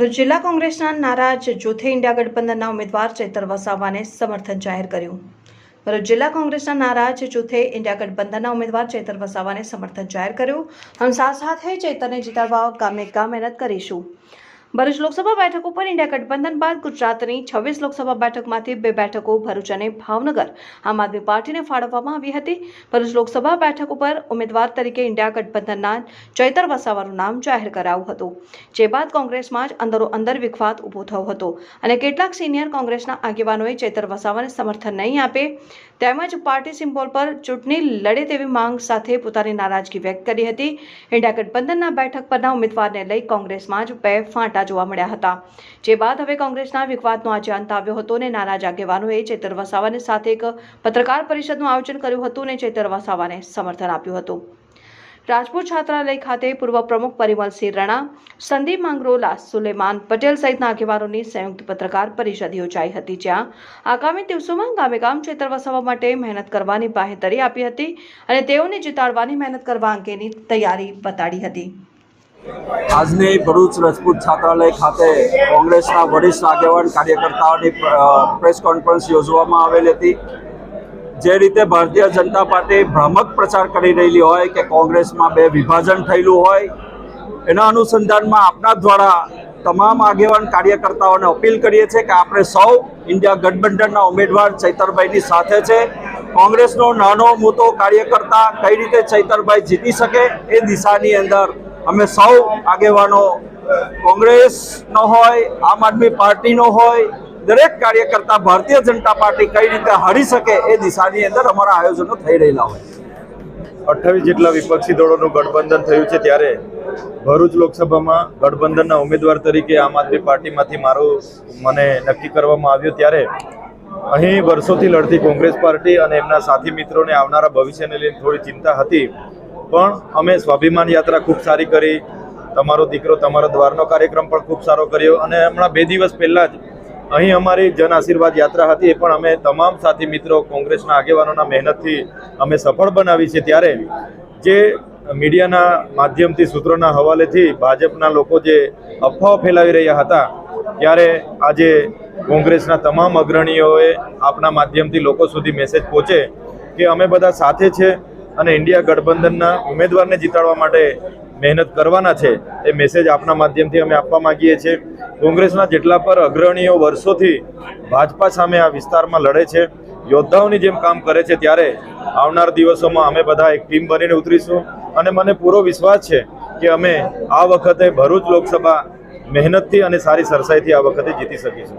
ભરૂચ જિલ્લા કોંગ્રેસના નારાજ જૂથે ઇન્ડિયા ગઠબંધનના ઉમેદવાર ચેતર વસાવાને સમર્થન જાહેર કર્યું. ભરૂચ જિલ્લા કોંગ્રેસના નારાજ જૂથે ઇન્ડિયા ગઠબંધનના ઉમેદવાર ચેતર વસાવાને સમર્થન જાહેર કર્યું. હંસાસ સાથે ચેતરને જીતાડવા ગામે ગામ મહેનત કરીશું. ભરૂચ લોકસભા બેઠક ઉપર ઇન્ડિયા ગઠબંધન બાદ ગુજરાતની છવ્વીસ લોકસભા બેઠકમાંથી બે બેઠકો ભરૂચ અને ભાવનગર આમ આદમી પાર્ટીને ફાળવવામાં આવી હતી. ભરૂચ લોકસભા બેઠક ઉપર ઉમેદવાર તરીકે ઇન્ડિયા ગઠબંધનના ચૈતર વસાવાનું નામ જાહેર કરાયું હતું. જે બાદ કોંગ્રેસમાં જ અંદરો અંદર વિખવાદ ઊભો થયો હતો અને કેટલાક સિનિયર કોંગ્રેસના આગેવાનોએ ચૈતર વસાવાને સમર્થન નહીં આપે તેમજ પાર્ટી સિમ્બોલ પર ચૂંટણી લડે તેવી માંગ સાથે પોતાની નારાજગી વ્યક્ત કરી હતી. ઇન્ડિયા ગઠબંધનના બેઠક પરના ઉમેદવારને લઈ કોંગ્રેસમાં જ બે ફાંટા જોવા મળ્યા હતા. જે બાદ હવે કોંગ્રેસના વિખવાદનો આજે અંત આવ્યો હતો અને નાના જાગેવાનોએ ચેતર વસાવાને સાથે એક પત્રકાર પરિષદનું આયોજન કર્યું હતું અને ચેતર વસાવાને સમર્થન આપ્યું હતું. રાજપૂત છાત્રાલય ખાતે પૂર્વ પ્રમુખ પરિમલસિંહ રણા, સંદીપ માંગરોલા, સુલેમાન પટેલ સહિતના આગેવાનોની સંયુક્ત પત્રકાર પરિષદ યોજાઈ હતી, જ્યાં આગામી દિવસોમાં ગામે ગામ ચેતર વસાવવા માટે મહેનત કરવાની બાહેતરી આપી હતી અને તેઓને જીતાડવાની મહેનત કરવા અંગેની તૈયારી બતાડી હતી. આજની ભરૂચ રાજપૂત છાત્રાલય ખાતે કોંગ્રેસના વરિષ્ઠ આગેવાન કાર્યકર્તાઓની પ્રેસ કોન્ફરન્સ યોજવામાં આવેલી હતી. જે રીતે ભારતીય જનતા પાર્ટી ભ્રામક પ્રચાર કરી રહેલી હોય કે કોંગ્રેસમાં બે વિભાજન થયેલું હોય, એના અનુસંધાનમાં આપના દ્વારા તમામ આગેવાન કાર્યકર્તાઓને અપીલ કરીએ છીએ કે આપણે સૌ ઇન્ડિયા ગઠબંધનના ઉમેદવાર ચૈતરભાઈની સાથે છે. કોંગ્રેસનો નાનો, મોટો કાર્યકર્તા કઈ રીતે ચૈતરભાઈ જીતી શકે એ દિશાની અંદર અમે સૌ આગેવાનો કોંગ્રેસનો હોય, આમ આદમી પાર્ટીનો હોય, દરેક કાર્યકર્તા ભારતીય જનતા પાર્ટી કઈ રીતે હારી શકે એ દિશાની અંદર અમારા આયોજનો થઈ રહેલા હોય. અઠ્ઠાવીસ જેટલા વિપક્ષી દળોનું ગઠબંધન થયું છે ત્યારે ભરૂચ લોકસભામાં ગઠબંધનના ઉમેદવાર તરીકે આમ આદમી પાર્ટીમાંથી મારું મને નક્કી કરવામાં આવ્યું ત્યારે અહીં વર્ષોથી લડતી કોંગ્રેસ પાર્ટી અને એમના સાથી મિત્રોને આવનારા ભવિષ્યને લઈને થોડી ચિંતા હતી. પણ અમે સ્વાભિમાન યાત્રા ખૂબ સારી કરી. તમારો દીકરો તમારો દ્વારનો કાર્યક્રમ પણ ખૂબ સારો કર્યો અને હમણાં બે દિવસ પહેલાં જ અહીં અમારી જન આશીર્વાદ યાત્રા હતી એ પણ અમે તમામ સાથી મિત્રો, કોંગ્રેસના આગેવાનોના મહેનતથી અમે સફળ બનાવી છે. ત્યારે જે મીડિયાના માધ્યમથી, સૂત્રોના હવાલેથી ભાજપના લોકો જે અફવાઓ ફેલાવી રહ્યા હતા, ત્યારે આજે કોંગ્રેસના તમામ અગ્રણીઓએ આપના માધ્યમથી લોકો સુધી મેસેજ પહોંચે કે અમે બધા સાથે છે. અને ઇન્ડિયા ગઠબંધનના ઉમેદવારને જીતાડવા માટે મહેનત કરવાના છે એ મેસેજ આપના માધ્યમથી અમે આપવા માંગીએ છીએ. કોંગ્રેસના જેટલા પર અગ્રણીઓ વર્ષોથી ભાજપા સામે આ વિસ્તારમાં લડે છે, યોદ્ધાઓની જેમ કામ કરે છે, ત્યારે આવનાર દિવસોમાં અમે બધા એક ટીમ બનીને ઉતરીશું. અને મને પૂરો વિશ્વાસ છે કે અમે આ વખતે ભરૂચ લોકસભા મહેનતથી અને સારી સરસાઈથી આ વખતે જીતી શકીશું.